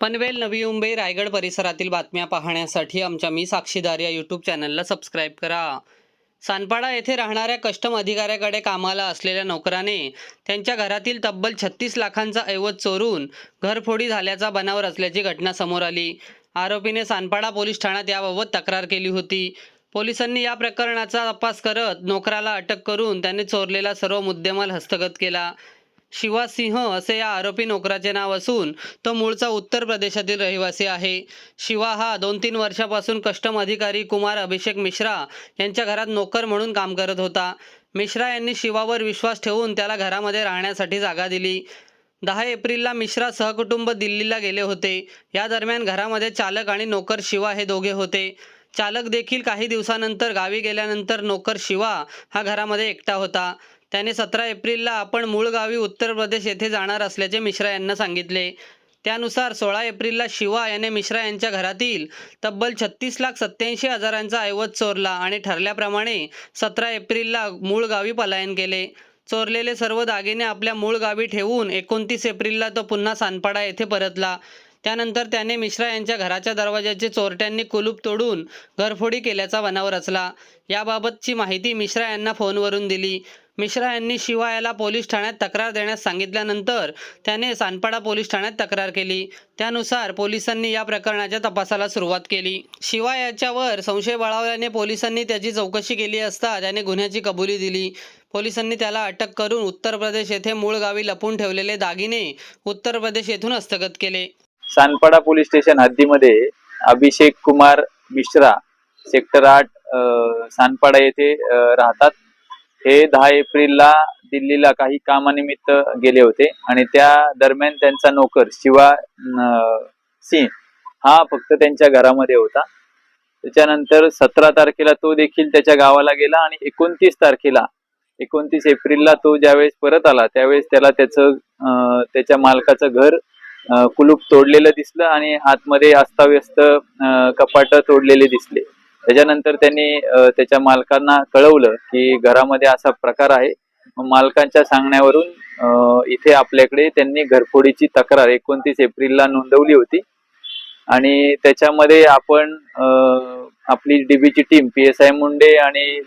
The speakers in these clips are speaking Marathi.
पनवेल नवी मुंबई रायगड परिसरातील बातम्या पाहण्यासाठी आमच्या मी साक्षीदार या यूट्यूब चॅनलला सबस्क्राईब करा. सानपाडा येथे राहणाऱ्या कस्टम अधिकाऱ्याकडे कामाला असलेल्या नोकराने त्यांच्या घरातील तब्बल छत्तीस लाखांचा ऐवज चोरून घरफोडी झाल्याचा बनाव रचल्याची घटना समोर आली. आरोपीने सानपाडा पोलीस ठाण्यात याबाबत तक्रार केली होती. पोलिसांनी या प्रकरणाचा तपास करत नोकराला अटक करून त्याने चोरलेला सर्व मुद्देमाल हस्तगत केला. शिवा सिंह असे या आरोपी नोकराचे नाव असून तो मूळचा उत्तर प्रदेशातील रहिवासी आहे. शिवा हा दोन तीन वर्षापासून कस्टम अधिकारी कुमार अभिषेक मिश्रा यांच्या घरात नोकर म्हणून काम करत होता. मिश्रा यांनी शिवावर विश्वास ठेवून त्याला घरामध्ये राहण्यासाठी जागा दिली. दहा एप्रिलला मिश्रा सहकुटुंब दिल्लीला गेले होते. या दरम्यान घरामध्ये चालक आणि नोकर शिवा हे दोघे होते. चालक देखील काही दिवसानंतर गावी गेल्यानंतर नोकर शिवा हा घरामध्ये एकटा होता. त्याने सतरा एप्रिलला आपण मूळ गावी उत्तर प्रदेश येथे जाणार असल्याचे मिश्रा यांना सांगितले. त्यानुसार सोळा एप्रिलला शिवा याने मिश्रा यांच्या घरातील तब्बल छत्तीस लाख सत्याऐंशी हजारांचा ऐवज चोरला आणि ठरल्याप्रमाणे सतरा एप्रिलला मूळ गावी पलायन केले. चोरलेले सर्व दागिने आपल्या मूळ गावी ठेवून एकोणतीस एप्रिलला तो पुन्हा सानपाडा येथे परतला. त्यानंतर त्याने मिश्रा यांच्या घराच्या दरवाजाचे चोरट्यांनी कुलूप तोडून घरफोडी केल्याचा बनाव रचला याबाबतची माहिती मिश्रा यांना फोनवरून दिली. मिश्रा यांनी शिवा याला पोलीस ठाण्यात तक्रार देण्यास सांगितल्यानंतर त्याने सानपाडा पोलीस ठाण्यात तक्रार केली. त्यानुसार पोलिसांनी या प्रकरणाच्या तपासाला सुरुवात केली. शिवा याच्यावर संशय बाळगल्याने पोलिसांनी त्याची चौकशी केली असता त्याने गुन्ह्याची कबुली दिली. पोलिसांनी त्याला अटक करून उत्तर प्रदेश येथे मूळ गावी लपून ठेवलेले दागिने उत्तर प्रदेश येथून हस्तगत केले. सानपाडा पोलीस स्टेशन हद्दीमध्ये अभिषेक कुमार मिश्रा सेक्टर आठ सानपाडा येथे राहतात. हे दहा एप्रिलला दिल्लीला काही कामानिमित्त गेले होते आणि त्या दरम्यान त्यांचा नोकर शिवा सिंह हा फक्त त्यांच्या घरामध्ये होता. त्याच्यानंतर सतरा तारखेला तो देखील त्याच्या गावाला गेला आणि एकोणतीस तारखेला एकोणतीस एप्रिलला तो ज्यावेळेस परत आला त्यावेळेस त्याला त्याचं त्याच्या मालकाचं घर कुलूप तोडलेलं दिसलं आणि आतमध्ये अस्ताव्यस्त कपाट तोडलेले दिसले. त्याच्यानंतर त्यांनी त्याच्या मालकांना कळवलं की घरामध्ये असा प्रकार आहे. मालकांच्या सांगण्यावरून इथे आपल्याकडे त्यांनी घरफोडीची तक्रार एकोणतीस एप्रिलला नोंदवली होती. आणि त्याच्यामध्ये आपण आपली डीबीची team P S I Munde आणि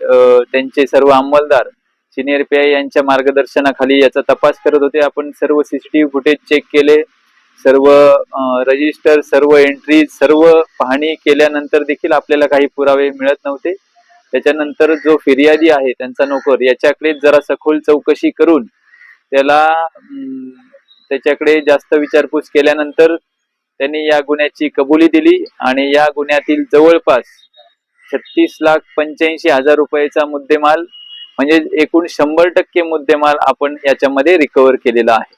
त्यांचे सर्व अंमलदार सिनियर पी आय यांच्या मार्गदर्शनाखाली याचा तपास करत होते. आपण सर्व सीसीटीव्ही फुटेज चेक केले. सर्व रजिस्टर सर्व एंट्री सर्व पाहणी केल्यानंतर देखील आपल्याला काही पुरावे मिळत नव्हते. त्याच्यानंतर जो फिर्यादी आहे त्यांचा नोकर याच्याकडे जरा सखोल चौकशी करून त्याला त्याच्याकडे जास्त विचारपूस केल्यानंतर त्यांनी या गुन्ह्याची कबुली दिली आणि या गुन्ह्यातील जवळपास छत्तीस लाख पंच्याऐंशी हजार रुपयाचा मुद्देमाल म्हणजे एकूण शंभर टक्के मुद्देमाल आपण याच्यामध्ये रिकव्हर केलेला आहे.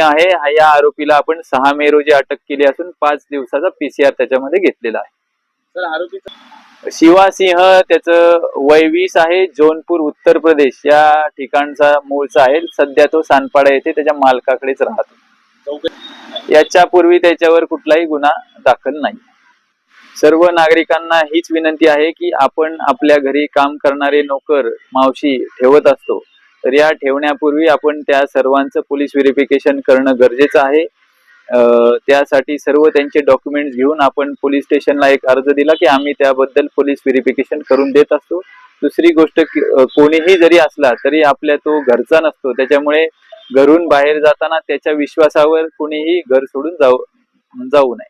आहे. या आरोपीला आपण सहा मे रोजी अटक केली असून पाच दिवसाचा पीसीआर त्याच्यामध्ये घेतलेला आहे. सर आरोपीचा शिवा सिंह त्याचं वय वीस आहे. जौनपूर उत्तर प्रदेश या ठिकाणचा मूळचा आहे. सध्या तो सानपाडा येथे त्याच्या मालकाकडेच राहतो. चौकशी याच्यापूर्वी त्याच्यावर कुठलाही गुन्हा दाखल नाही. सर्व नागरिकांना हीच विनंती आहे की आपण आपल्या घरी काम करणारे नोकर मावशी ठेवत असतो. तर या ठेवण्यापूर्वी आपण त्या सर्वांचं पोलीस व्हेरिफिकेशन करणं गरजेचं आहे. त्यासाठी सर्व त्यांचे डॉक्युमेंट्स घेऊन आपण पोलीस स्टेशनला एक अर्ज दिला की आम्ही त्याबद्दल पोलीस व्हेरिफिकेशन करून देत असतो. दुसरी गोष्ट कोणीही जरी असला तरी आपल्या तो घरचा नसतो. त्याच्यामुळे घरून बाहेर जाताना त्याच्या विश्वासावर कोणीही घर सोडून जाऊ जाऊ नये.